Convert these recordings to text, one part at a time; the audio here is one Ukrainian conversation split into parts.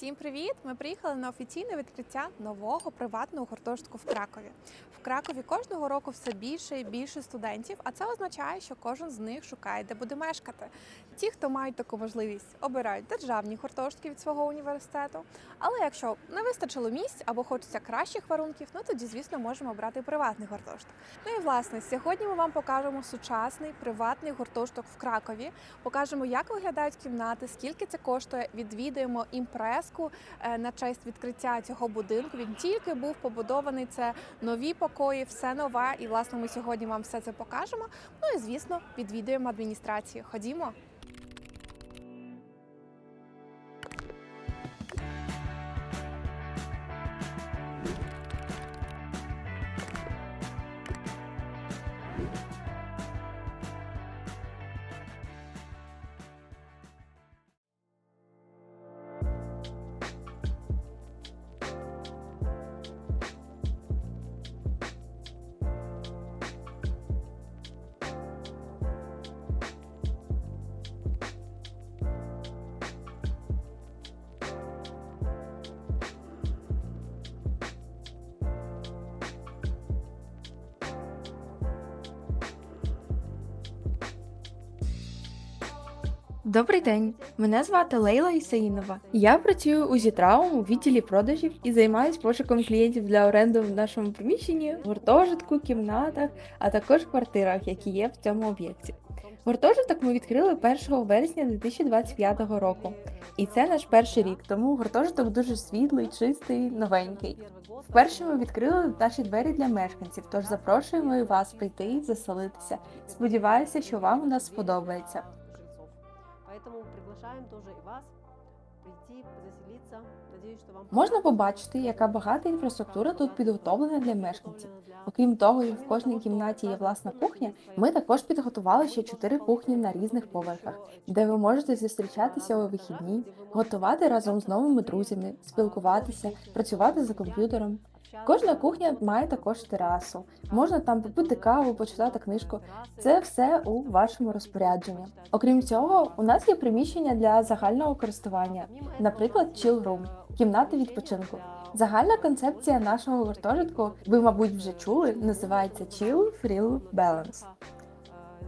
Всім привіт! Ми приїхали на офіційне відкриття нового приватного гуртожитку в Кракові. Кракові кожного року все більше і більше студентів, а це означає, що кожен з них шукає, де буде мешкати. Ті, хто мають таку можливість, обирають державні гуртожитки від свого університету. Але якщо не вистачило місць або хочеться кращих варунків, ну тоді, звісно, можемо обрати приватний гуртожиток. Ну і власне, сьогодні ми вам покажемо сучасний приватний гуртожиток в Кракові. Покажемо, як виглядають кімнати, скільки це коштує. Відвідаємо імпреску е, на честь відкриття цього будинку. Він тільки був побудований. Це нові покої, все нове. І власне ми сьогодні вам все це покажемо. Ну і звісно, відвідуємо адміністрацію. Ходімо. Добрий день, мене звати Лейла Ісаїнова. Я працюю у Зітраум у відділі продажів і займаюся пошуком клієнтів для оренди в нашому приміщенні, гуртожитку, кімнатах, а також квартирах, які є в цьому об'єкті. Гуртожиток ми відкрили 1 вересня 2025 року, і це наш перший рік, тому гуртожиток дуже світлий, чистий, новенький. Вперше ми відкрили наші двері для мешканців, тож запрошуємо і вас прийти, і заселитися. Сподіваюся, що вам у нас сподобається. Поэтому приглашаем тоже и вас прийти, заселиться. Надеюсь, что вам Можна побачити, яка багата інфраструктура тут підготовлена для мешканців. Окрім того, що в кожній кімнаті є власна кухня. Ми також підготували ще чотири кухні на різних поверхах, де ви можете зустрічатися у вихідні, готувати разом з новими друзями, спілкуватися, працювати за комп'ютером. Кожна кухня має також терасу. Можна там попити каву, почитати книжку. Це все у вашому розпорядженні. Окрім цього, у нас є приміщення для загального користування, наприклад, chill room – кімнати відпочинку. Загальна концепція нашого гуртожитку, ви, мабуть, вже чули, називається Chill Thrill Balance.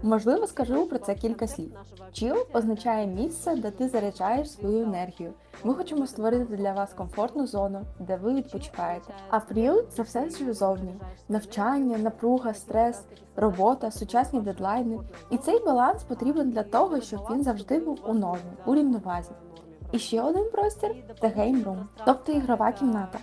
Можливо, скажу про це кілька слів. Chill означає місце, де ти заряджаєш свою енергію. Ми хочемо створити для вас комфортну зону, де ви відпочиваєте. А фріл це все, зовні: навчання, напруга, стрес, робота, сучасні дедлайни. І цей баланс потрібен для того, щоб він завжди був у нормі, у рівновазі. І ще один простір це Room, тобто ігрова кімната.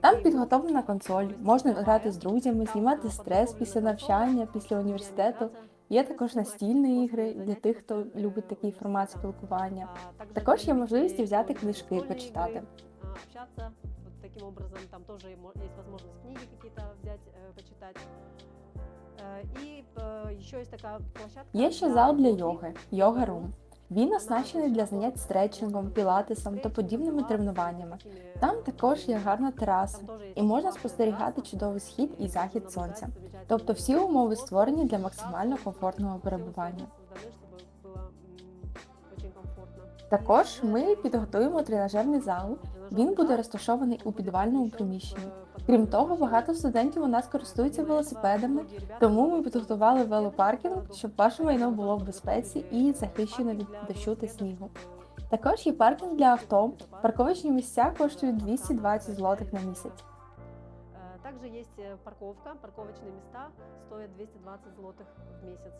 Там підготовлена консоль, можна грати з друзями, знімати стрес після навчання, після університету. Є також настільні ігри для тих, хто любить такий формат спілкування. Також є можливість взяти книжки, почитати. Общаться вот таким образом, там тоже мо- есть возможность книги какие-то взять, э, почитать. Э, И э, еще есть такая площадка. Є ще зал для йоги йога рум. Він оснащений для занять стретчингом, пілатесом та подібними тренуваннями. Там також є гарна тераса, і можна спостерігати чудовий схід і захід сонця. Тобто всі умови створені для максимально комфортного перебування. Також ми підготуємо тренажерний зал. Він буде розташований у підвальному приміщенні. Крім того, багато студентів у нас користуються велосипедами, тому ми підготували велопаркінг, щоб ваше майно було в безпеці і захищено від дощу та снігу. Також є паркінг для авто. Парковочні місця коштують 220 злотих на місяць. Э, Также есть э, парковка, парковочные места стоят 220 злотых в месяц.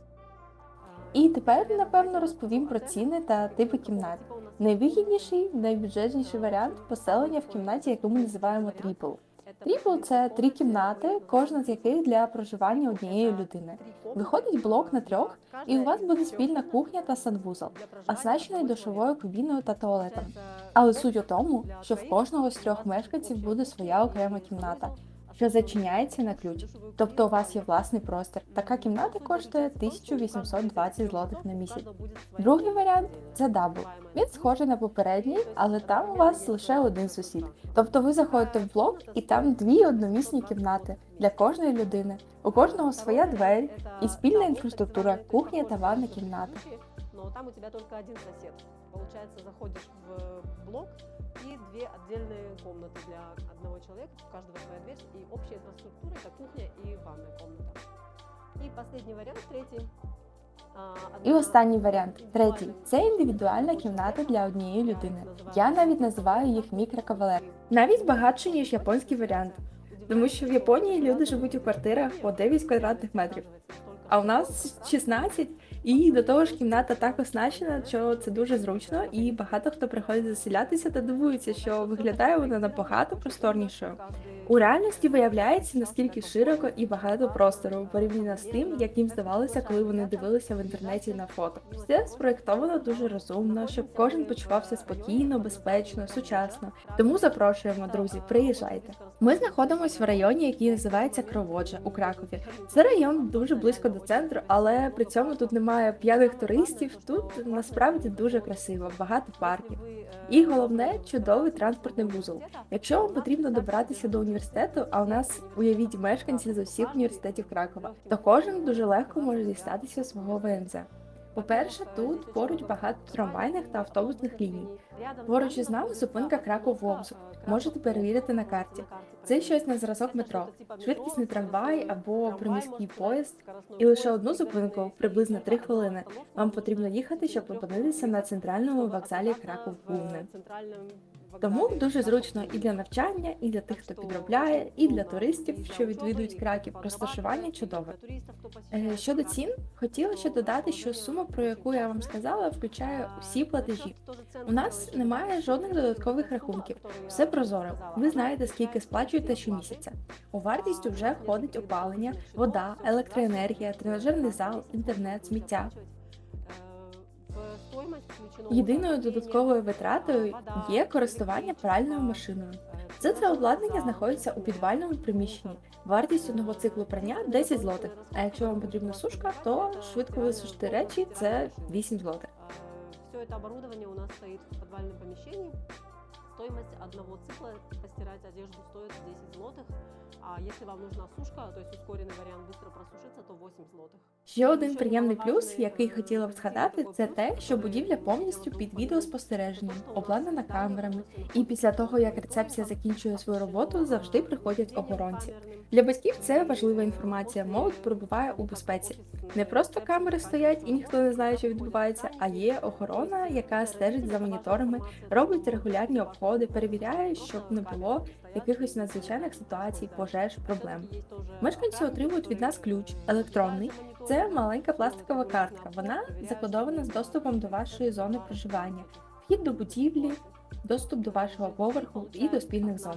І тепер, напевно, розповім про ціни та типи кімнат. Найвигідніший, найбюджетніший варіант поселення в кімнаті, яку ми називаємо тріпл. Тріпл це три кімнати, кожна з яких для проживання однієї людини. Виходить блок на трьох, і у вас буде спільна кухня та санвузол, оснащений душовою кабіною та туалетом. Але суть у тому, що в кожного з трьох мешканців буде своя окрема кімната, що зачиняється на ключ. Тобто у вас є власний простір. Така кімната коштує 1820 злотих на місяць. Другий варіант це дабл. Він схожий на попередній, але там у вас лише один сусід. Тобто ви заходите в блок, і там дві одномісні кімнати для кожної людини. У кожного своя двері і спільна інфраструктура, кухня та ванна кімната Но но там у тебя только один сосед. Получается, заходишь в блок и две отдельные комнаты для одного человека, у каждого своя дверь, и общая инфраструктура это кухня и ванная комната. И последний вариант, третий. а, І одна- останній варіант, третій це індивідуальна кімната для однієї людини. Я навіть називаю їх мікрокавалер. Навіть багатше, ніж японський варіант. Тому що в Японії люди живуть у квартирах по 9 квадратних метрів. А у нас 16, і до того ж кімната так оснащена, що це дуже зручно, і багато хто приходить заселятися та дивується, що виглядає вона набагато просторнішою. У реальності виявляється, наскільки широко і багато простору порівняно з тим, як їм здавалося, коли вони дивилися в інтернеті на фото. Все спроєктовано дуже розумно, щоб кожен почувався спокійно, безпечно, сучасно. Тому запрошуємо, друзі, приїжджайте. Ми знаходимося в районі, який називається Кроводжа у Кракові. Це район дуже близько до центру, але при цьому тут немає п'яних туристів. Тут насправді дуже красиво, багато парків. І головне чудовий транспортний вузол. Якщо вам потрібно добратися до університету, а у нас уявіть мешканці з усіх університетів Кракова, то кожен дуже легко може дістатися свого ВНЗ. По-перше, тут поруч багато трамвайних та автобусних ліній. Поруч із нами зупинка Краков Вовзу. Можете перевірити на карті. Це щось на зразок метро, швидкісний трамвай або приміський поїзд. І лише одну зупинку, приблизно 3 хвилини, вам потрібно їхати, щоб опинитися на центральному вокзалі Краков Гумне. Тому дуже зручно і для навчання, і для тих, хто підробляє, і для туристів, що відвідують Краків. Розташування чудове. Е, Щодо цін, хотіла ще додати, що сума, про яку я вам сказала, включає усі платежі. У нас немає жодних додаткових рахунків. Все прозоро. Ви знаєте, скільки сплачуєте щомісяця. У вартість вже входить опалення, вода, електроенергія, тренажерний зал, інтернет, сміття. Єдиною додатковою витратою є користування пральною машиною. Все це обладнання знаходиться у підвальному приміщенні. Вартість одного циклу прання 10 злотих. А якщо вам потрібна сушка, то швидко висушити речі це 8 злотих. Все це обладнання у нас стоїть в підвальному помещении. Стоимость одного цикла постирать одежду стоит 10 злотых. А если вам нужна сушка, то есть ускоренный вариант быстро просушиться, то 8 злотых. Ще один приємний плюс, який хотіла б згадати, це те, що будівля повністю під відеоспостереженням, обладнана камерами, і після того, як рецепція закінчує свою роботу, завжди приходять охоронці. Для батьків це важлива інформація. Молодь перебуває у безпеці. Не просто камери стоять і ніхто не знає, що відбувається, а є охорона, яка стежить за моніторами, робить регулярні обходи, перевіряє, щоб не було якихось надзвичайних ситуацій, пожеж, проблем. Мешканці отримують від нас ключ електронний. Це маленька пластикова картка. Вона закодована з доступом до вашої зони проживання, вхід до будівлі, доступ до вашого поверху і до спільних зон.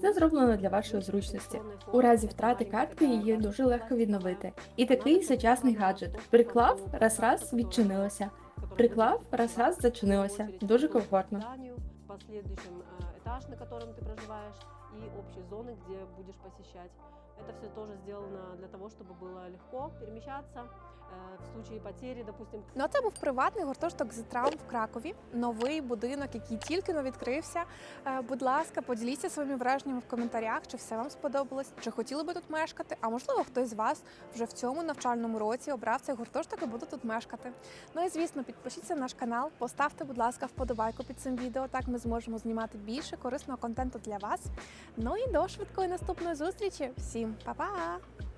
Це зроблено для вашої зручності. У разі втрати картки її дуже легко відновити. І такий сучасний гаджет. Приклав, раз-раз відчинилося. Приклав, раз-раз зачинилося. Дуже комфортно зданию, последующем э, этаж, на котором ты проживаешь, и общие зоны, где будешь посещать. Это все тоже сделано для того, чтобы было легко перемещаться э, в случае потери, допустим. Ну, це був приватний гуртожиток Зетрам в Кракові. Новий будинок, який тільки но відкрився. Е, Будь ласка, поділіться своїми враженнями в коментарях, чи все вам сподобалось, чи хотіли би тут мешкати. А можливо, хтось з вас вже в цьому навчальному році обрав цей гуртожиток і буде тут мешкати. Ну і звісно, підпишіться на наш канал, поставте, будь ласка, вподобайку під цим відео. Так ми зможемо знімати більше корисного контенту для вас. Ну і до швидкої наступної зустрічі. Всім па-па!